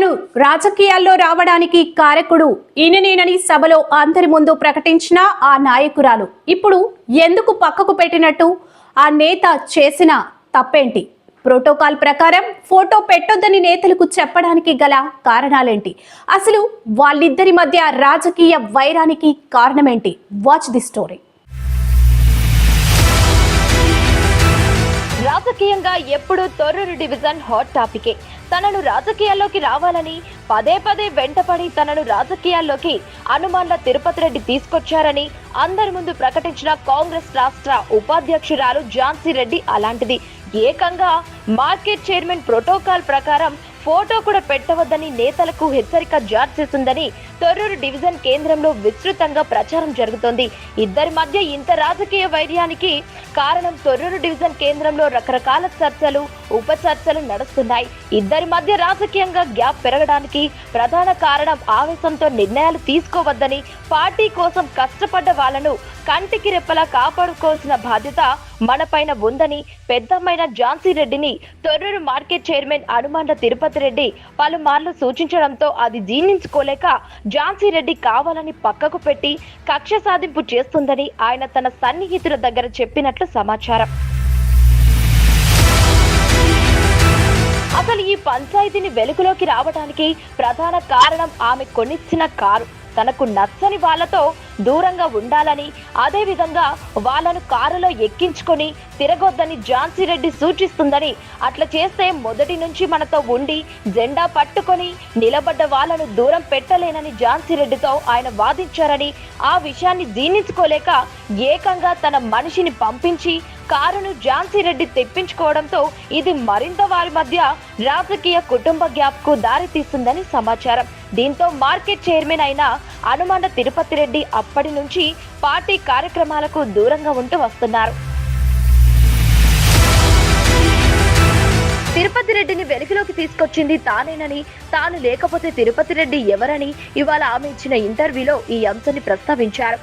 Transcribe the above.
తాను రాజకీయాల్లో రావడానికి కారకుడు. ఈయననేనని సభలో అందరి ముందు ప్రకటించిన ఆ నాయకురాలు. ఇప్పుడు ఎందుకు పక్కకు పెట్టినట్టు? ఆ నేత చేసిన తప్పేంటి? ప్రోటోకాల్ ప్రకారం ఫోటో పెట్టొద్దని నేతలకు చెప్పడానికి గల కారణాలేంటి? అసలు వాళ్ళిద్దరి మధ్య రాజకీయ వైరానికి కారణమేంటి? Watch the story. రాజకీయంగా ఎప్పుడు తొర్రూరు డివిజన్ హాట్ టాపికే. తనను రాజకీయాల్లోకి రావాలని పదే పదే వెంటపడి తనను రాజకీయాల్లోకి అనుమాన్ల తిరుపతి రెడ్డి తీసుకొచ్చారని అందరి ముందు ప్రకటించిన కాంగ్రెస్ రాష్ట్ర ఉపాధ్యక్షురాలు ఝాన్సీ రెడ్డి అలాంటిది. ఏకంగా మార్కెట్ చైర్మన్ ప్రోటోకాల్ ప్రకారం ఫోటో కూడా పెట్టవద్దని నేతలకు హెచ్చరిక జారీ చేసిందని తొర్రూరు డివిజన్ కేంద్రంలో విస్తృతంగా ప్రచారం జరుగుతోంది. ఇద్దరి మధ్య ఇంత రాజకీయ వైర్యానికి కారణం తొర్రూరు డివిజన్ కేంద్రంలో రకరకాల చర్చలు ఉప చర్చలు నడుస్తున్నాయి. ఇద్దరి మధ్య రాజకీయంగా గ్యాప్ పెరగడానికి ప్రధాన కారణం ఆవేశంతో నిర్ణయాలు తీసుకోవద్దని పార్టీ కోసం కష్టపడ్డ వాళ్ళను కంటికి రెప్పలా కాపాడుకోవాల్సిన బాధ్యత మనపైన ఉందని పెద్దమ్మైన ఝాన్సీ రెడ్డిని తొర్రూరు మార్కెట్ చైర్మన్ అనుమాండ తిరుపతి రెడ్డి పలుమార్లు సూచించడంతో అది జీర్ణించుకోలేక ఝాన్సీ రెడ్డి కావాలని పక్కకు పెట్టి కక్ష సాధింపు చేస్తుందని ఆయన తన సన్నిహితుల దగ్గర చెప్పినట్లు సమాచారం. అసలు ఈ పంచాయతీని వెలుగులోకి రావడానికి ప్రధాన కారణం ఆమె కొనిచ్చిన కారు. తనకు నచ్చని వాళ్ళతో దూరంగా ఉండాలని అదేవిధంగా వాళ్ళను కారులో ఎక్కించుకొని తిరగొద్దని ఝాన్సీ రెడ్డి సూచిస్తుందని అట్లా చేస్తే మొదటి నుంచి మనతో ఉండి జెండా పట్టుకొని నిలబడ్డ వాళ్ళను దూరం పెట్టలేనని ఝాన్సీ రెడ్డితో ఆయన వాదించారని ఆ విషయాన్ని జీర్ణించుకోలేక ఏకంగా తన మనిషిని పంపించి కారును ఝాన్సీ రెడ్డి తెప్పించుకోవడంతో ఇది మరింత వారి మధ్య రాజకీయ కుటుంబ గ్యాప్కు దారితీస్తుందని సమాచారం. దీంతో మార్కెట్ చైర్మన్ అయిన అనుమాన తిరుపతి రెడ్డి అప్పటి నుంచి పార్టీ కార్యక్రమాలకు దూరంగా ఉంటూ వస్తున్నారు. తిరుపతి రెడ్డిని వెలుగులోకి తీసుకొచ్చింది తానేనని తాను లేకపోతే తిరుపతి రెడ్డి ఎవరని ఇవాళ ఆమె ఇచ్చిన ఇంటర్వ్యూలో ఈ అంశాన్ని ప్రస్తావించారు.